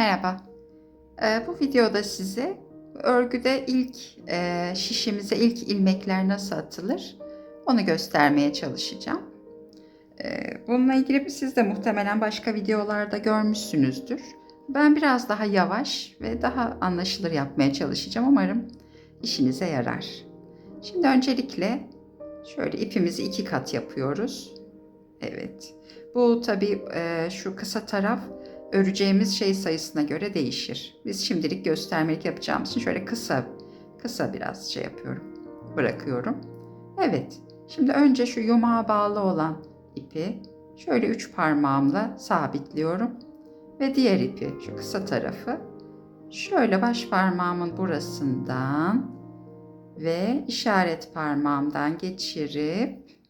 Merhaba. Ee, bu videoda size örgüde ilk e, şişimize ilk ilmekler nasıl atılır onu göstermeye çalışacağım. Ee, bununla ilgili siz de muhtemelen başka videolarda görmüşsünüzdür. Ben biraz daha yavaş ve daha anlaşılır yapmaya çalışacağım. Umarım işinize yarar. Şimdi öncelikle şöyle ipimizi iki kat yapıyoruz. Evet. Bu tabii e, şu kısa taraf öreceğimiz şey sayısına göre değişir. Biz şimdilik göstermelik yapacağımız için şöyle kısa kısa biraz şey yapıyorum. Bırakıyorum. Evet. Şimdi önce şu yumağa bağlı olan ipi şöyle üç parmağımla sabitliyorum. Ve diğer ipi şu kısa tarafı şöyle baş parmağımın burasından ve işaret parmağımdan geçirip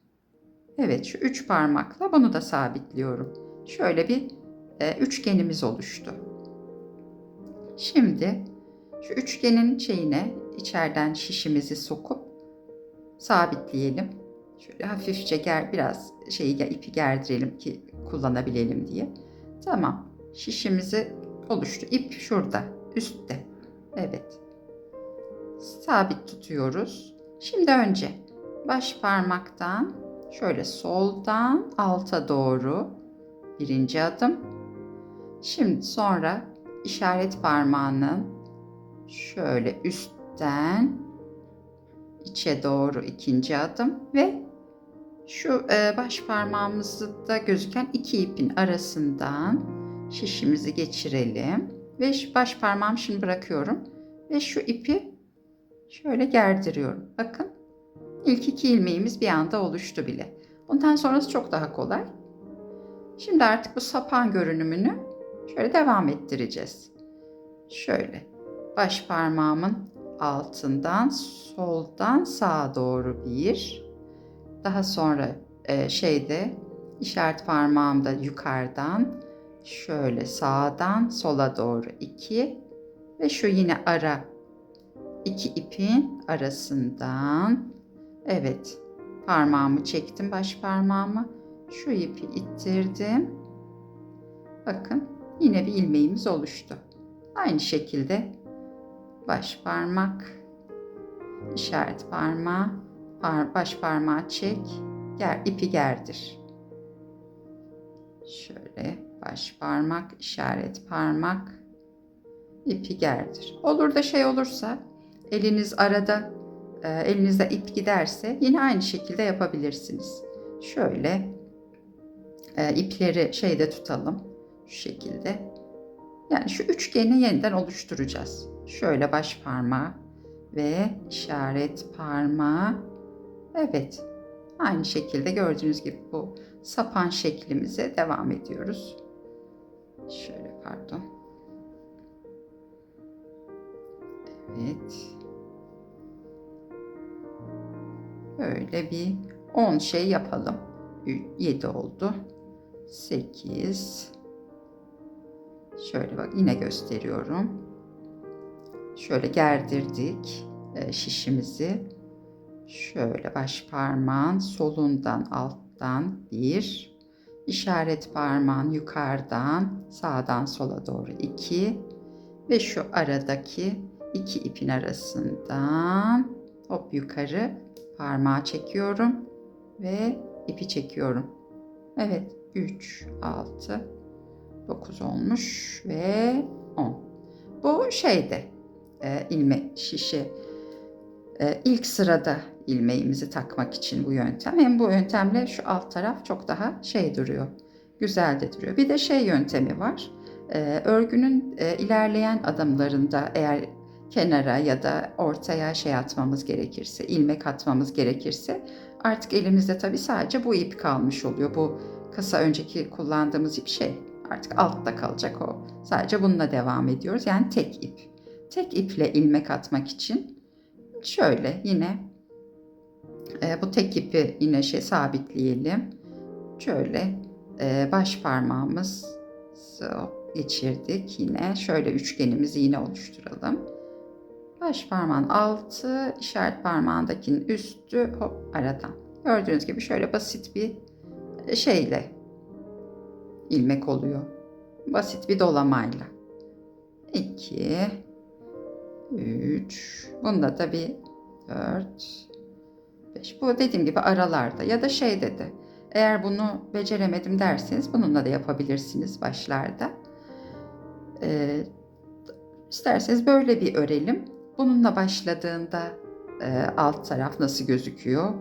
evet şu üç parmakla bunu da sabitliyorum. Şöyle bir e, üçgenimiz oluştu. Şimdi şu üçgenin şeyine içeriden şişimizi sokup sabitleyelim. Şöyle hafifçe ger, biraz şeyi ipi gerdirelim ki kullanabilelim diye. Tamam. Şişimizi oluştu. İp şurada, üstte. Evet. Sabit tutuyoruz. Şimdi önce baş parmaktan şöyle soldan alta doğru birinci adım. Şimdi sonra işaret parmağının şöyle üstten içe doğru ikinci adım ve şu e, baş parmağımızda gözüken iki ipin arasından şişimizi geçirelim ve baş parmağım şimdi bırakıyorum ve şu ipi şöyle gerdiriyorum. Bakın ilk iki ilmeğimiz bir anda oluştu bile. Bundan sonrası çok daha kolay. Şimdi artık bu sapan görünümünü şöyle devam ettireceğiz. Şöyle baş parmağımın altından soldan sağa doğru bir. Daha sonra e, şeyde işaret parmağımda yukarıdan şöyle sağdan sola doğru iki ve şu yine ara iki ipin arasından evet parmağımı çektim baş parmağımı şu ipi ittirdim. Bakın yine bir ilmeğimiz oluştu. Aynı şekilde baş parmak, işaret parmağı, baş parmağı çek, ger, ipi gerdir. Şöyle baş parmak, işaret parmak, ipi gerdir. Olur da şey olursa eliniz arada e, elinizde ip giderse yine aynı şekilde yapabilirsiniz. Şöyle e, ipleri şeyde tutalım. Şu şekilde. Yani şu üçgeni yeniden oluşturacağız. Şöyle baş parmağı ve işaret parmağı. Evet. Aynı şekilde gördüğünüz gibi bu sapan şeklimize devam ediyoruz. Şöyle pardon. Evet. Böyle bir 10 şey yapalım. 7 oldu. 8 Şöyle bak yine gösteriyorum. Şöyle gerdirdik e, şişimizi. Şöyle baş parmağın solundan alttan bir, işaret parmağın yukarıdan sağdan sola doğru iki ve şu aradaki iki ipin arasından hop yukarı parmağı çekiyorum ve ipi çekiyorum. Evet 3, 6, 9 olmuş ve 10. Bu şeyde e, ilme şişe e, ilk sırada ilmeğimizi takmak için bu yöntem. Hem bu yöntemle şu alt taraf çok daha şey duruyor. Güzel de duruyor. Bir de şey yöntemi var. E, örgünün e, ilerleyen adımlarında eğer kenara ya da ortaya şey atmamız gerekirse, ilmek atmamız gerekirse artık elimizde tabii sadece bu ip kalmış oluyor. Bu kısa önceki kullandığımız ip şey artık altta kalacak o. Sadece bununla devam ediyoruz. Yani tek ip. Tek iple ilmek atmak için şöyle yine e, bu tek ipi yine şey sabitleyelim. Şöyle e, baş parmağımız geçirdik yine. Şöyle üçgenimizi yine oluşturalım. Baş parmağın altı, işaret parmağındakinin üstü hop aradan. Gördüğünüz gibi şöyle basit bir şeyle ilmek oluyor. Basit bir dolamayla. 2 3 bunda da bir 4 5 bu dediğim gibi aralarda ya da şey dedi eğer bunu beceremedim derseniz bununla da yapabilirsiniz başlarda. Ee, isterseniz böyle bir örelim. Bununla başladığında e, alt taraf nasıl gözüküyor?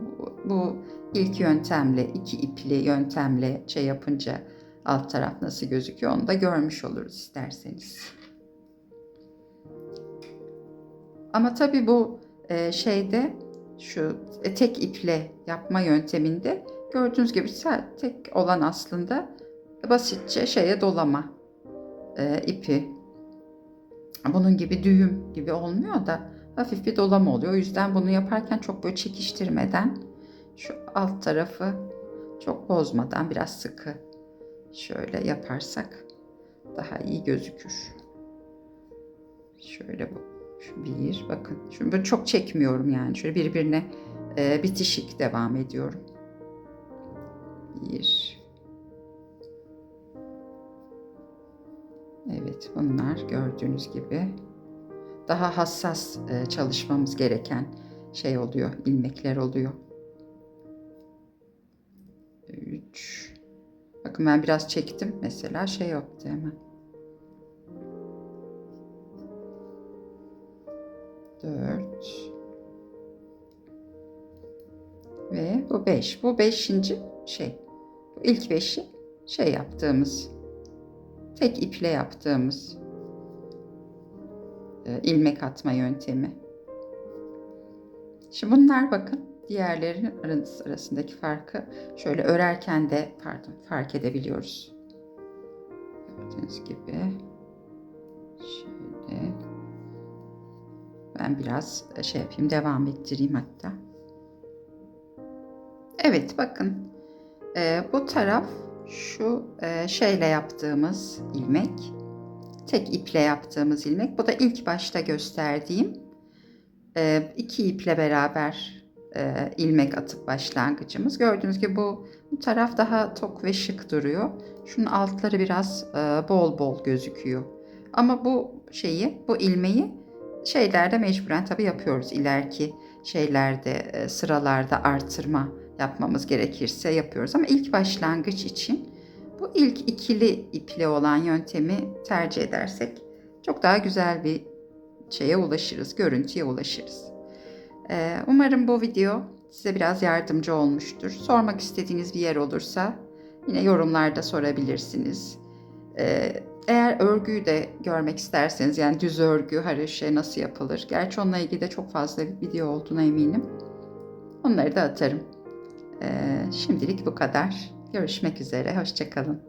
Bu, ilk yöntemle iki ipli yöntemle şey yapınca alt taraf nasıl gözüküyor onu da görmüş oluruz isterseniz. Ama tabii bu e, şeyde şu e, tek iple yapma yönteminde gördüğünüz gibi tek olan aslında basitçe şeye dolama e, ipi. Bunun gibi düğüm gibi olmuyor da hafif bir dolama oluyor. O yüzden bunu yaparken çok böyle çekiştirmeden şu alt tarafı çok bozmadan biraz sıkı şöyle yaparsak daha iyi gözükür. Şöyle bu şu bir bakın. Şimdi böyle çok çekmiyorum yani. Şöyle birbirine e, bitişik devam ediyorum. Bir. Evet bunlar gördüğünüz gibi daha hassas e, çalışmamız gereken şey oluyor, ilmekler oluyor. Bakın ben biraz çektim mesela şey yaptı hemen. 4 ve bu 5. Bu 5. şey. Bu ilk 5'i şey yaptığımız tek iple yaptığımız e, ilmek atma yöntemi. Şimdi bunlar bakın diğerlerinin arası- arasındaki farkı şöyle örerken de pardon fark edebiliyoruz. Gördüğünüz gibi şöyle ben biraz şey yapayım devam ettireyim hatta. Evet bakın e, bu taraf şu e, şeyle yaptığımız ilmek tek iple yaptığımız ilmek bu da ilk başta gösterdiğim e, iki iple beraber e, ilmek atıp başlangıcımız. Gördüğünüz gibi bu, bu taraf daha tok ve şık duruyor. Şunun altları biraz e, bol bol gözüküyor. Ama bu şeyi, bu ilmeği şeylerde mecburen tabii yapıyoruz. İleriki şeylerde, e, sıralarda artırma yapmamız gerekirse yapıyoruz. Ama ilk başlangıç için bu ilk ikili iple olan yöntemi tercih edersek çok daha güzel bir şeye ulaşırız, görüntüye ulaşırız. Ee, Umarım bu video size biraz yardımcı olmuştur. Sormak istediğiniz bir yer olursa yine yorumlarda sorabilirsiniz. Ee, Eğer örgüyü de görmek isterseniz yani düz örgü, haroşe nasıl yapılır? Gerçi onunla ilgili de çok fazla bir video olduğuna eminim. Onları da atarım. Ee, Şimdilik bu kadar. Görüşmek üzere, hoşçakalın.